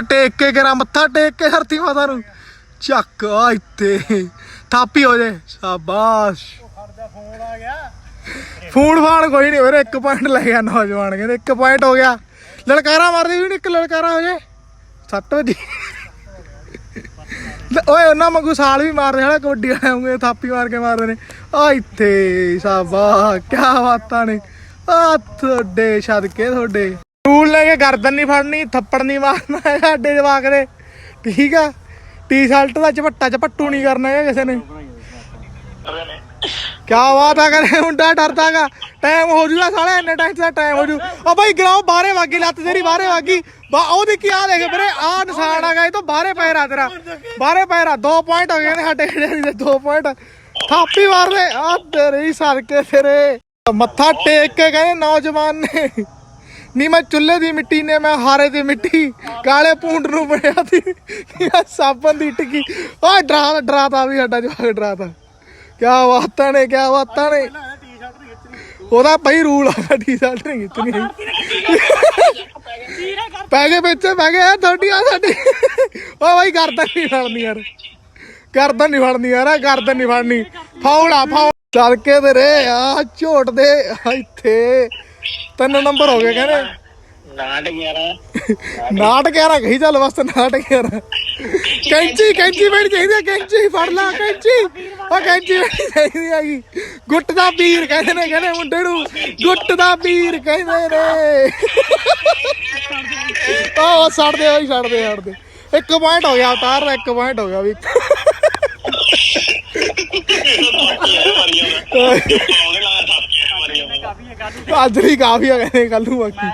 ਟੇਕ ਕੇ ਕਰਾਂ, ਮੱਥਾ ਟੇਕ ਕੇ ਧਰਤੀ ਮਾਤਾ ਨੂੰ। ਚੱਕ ਆ ਇੱਥੇ। ਥਾਪੀ ਹੋ ਜੇ। ਸ਼ਾਬਾਸ਼। ਫੋਨ ਆ ਗਿਆ ਫੋਨ ਫਾਨ ਕੋਈ ਨਹੀਂ ਵੀਰੇ, ਇੱਕ ਪੁਆਇੰਟ ਲੈ ਗਿਆ ਨੌਜਵਾਨ, ਕਹਿੰਦੇ ਇੱਕ ਪੁਆਇੰਟ ਹੋ ਗਿਆ। ਲਲਕਾਰਾ ਮਾਰਦੀ ਵੀ ਇੱਕ ਲੜਕਾਰਾ ਹੋ ਜੇ। ਸੱਟ ਵਜੀ। ਓਏ, ਉਹਨਾਂ ਵਾਂਗੂ ਸਾਲ ਵੀ ਮਾਰਦੇ ਹਣਾ ਕਬੱਡੀ ਵਾਲੇ ਵਾਂਗੂ ਥਾਪੀ ਮਾਰ ਕੇ ਮਾਰਦੇ ਨੇ। ਆ ਇੱਥੇ ਸਾਬਾ ਕੀ ਬਾਤਾਂ ਨੇ। ਆ ਤੁਹਾਡੇ ਛੱਡ ਕੇ ਤੁਹਾਡੇ। ਰੂਲ ਲੈ ਕੇ ਗਰਦਨ ਨਹੀਂ ਫੜਨੀ, ਥੱਪੜ ਨਹੀਂ ਮਾਰਨਾ ਹੈਗਾ ਸਾਡੇ ਜਵਾਕ ਦੇ। ਠੀਕ ਆ? ਟੀ-ਸ਼ਰਟ ਦਾ ਝਪੱਟਾ ਝਪੱਟੂ ਨਹੀਂ ਕਰਨਾ ਹੈਗਾ ਕਿਸੇ ਨੇ। ਕਿਆ ਬਾਤ ਆ ਕਰੇ ਮੁੰਡਾ ਡਰਦਾਗਾ ਟਾਈਮ ਹੋ ਜੂਗਾ ਸਾਲਾ ਇੰਨੇ ਟਾਈਮ ਦਾ ਟਾਈਮ ਹੋ ਜੂ। ਆ ਬਾਈ ਗਰਾਉ ਬਾਹਰੇ ਵਾਗੀ ਲੱਤ ਤੇਰੀ ਬਾਹਰੇ ਵਾਗੀ। ਬਾ, ਉਹਦੀ ਕੀ ਆ ਦੇਖ ਵੀਰੇ? ਆ ਨਿਸ਼ਾਨ ਆ ਇਹ ਤੋਂ ਬਾਹਰੇ ਪੈਰ ਆ ਤੇਰਾ। ਬਾਹਰੇ ਪੈਰਾ ਆ 2 ਪੁਆਇੰਟ ਹੋ ਗਏ ਨੇ ਸਾਡੇ ਜਿਹੜੇ ਦੇ 2 ਪੁਆਇੰਟ ਥਾਪੀ ਮਾਰ ਦੇ ਆ ਤੇਰੇ ਹੀ ਸਦਕੇ ਤੇਰੇ। ਮੱਥਾ ਟੇਕ ਕੇ ਗਏ ਨੌਜਵਾਨ ਨੇ। ਨੀ ਮੈਂ ਚੁੱਲ੍ਹੇ ਦੀ ਮਿੱਟੀ ਨੇ, ਮੈਂ ਹਾਰੇ ਦੀ ਮਿੱਟੀ। ਕਾਲੇ ਪੂੰਡ ਨੂੰ ਬਣਿਆ ਸੀ। ਇਹ ਸਾਬਣ ਦੀ ਟਿੱਕੀ। ਓਏ ਡਰਾ ਡਰਾਤਾ ਵੀ ਸਾਡਾ ਜਵਾਕ ਡਰਾਤਾ ਕਿਆ ਬਾਤਾਂ ਨੇ, ਕਿਆ ਬਾਤਾਂ ਨੇ। ਉਹਦਾ ਪਈ ਰੂਲ ਆ ਟੀ-ਸ਼ਰਟ ਨਹੀਂ ਖਿੱਚਣੀ। ਪੈ ਗਏ ਵਿੱਚ, ਪੈ ਗਏ ਆ ਤੁਹਾਡੀ, ਆ ਸਾਡੀ। ਓ ਬਾਈ, ਗਰਦਨ ਨਹੀਂ ਫੜਨੀ ਯਾਰ। ਗਰਦਨ ਨਹੀਂ ਫੜਨੀ ਯਾਰ ਆਹ ਨਹੀਂ ਫੜਨੀ। ਫਾਉਲ ਆ ਫਾਉਲ ਤੜਕੇ ਤੇ ਰੇ ਆ, ਝੋਟ ਦੇ ਆ ਇੱਥੇ। ਤਿੰਨ ਨੰਬਰ ਹੋ ਗਏ ਕਹਿੰਦੇ। ਨਾਟ 11 ਨਾਟ ਕਹਿ ਰਾ ਕਹੀ ਚੱਲ ਬਸ ਨਾਟ ਕਹਿ ਰਾ ਕੈਂਚੀ ਕੈਂਚੀ ਬੈਠ ਚਾਹੀਦੀ ਆ ਕੈਂਚੀ ਫੜ ਲਾ ਕੈਂਚੀ। ਉਹ ਕੈਂਚੀ ਬੈਠ ਚਾਹੀਦੀ ਗੁੱਟ ਦਾ ਪੀਰ ਕਹਿੰਦੇ ਨੇ ਕਹਿੰਦੇ ਮੁੰਡੇ ਨੂੰ। ਗੁੱਟ ਦਾ ਪੀਰ ਕਹਿੰਦੇ ਨੇ। ਆਹ ਛੱਡਦੇ ਹੋਈ ਛੱਡਦੇ ਛੱਡਦੇ ਇੱਕ ਪੁਆਇੰਟ ਹੋ ਗਿਆ ਉਤਾਰ ਦਾ ਇੱਕ ਪੁਆਇੰਟ ਹੋ ਗਿਆ ਵੀ ਉਹਦੇ ਨਾਲ ਥੱਪ ਮਾਰੀ ਕਾਫੀ ਹੈ ਗੱਲ ਅੱਜ ਵੀ ਕਾਫੀ ਆ ਕਹਿੰਦੇ ਕੱਲ ਨੂੰ ਬਾਕੀ।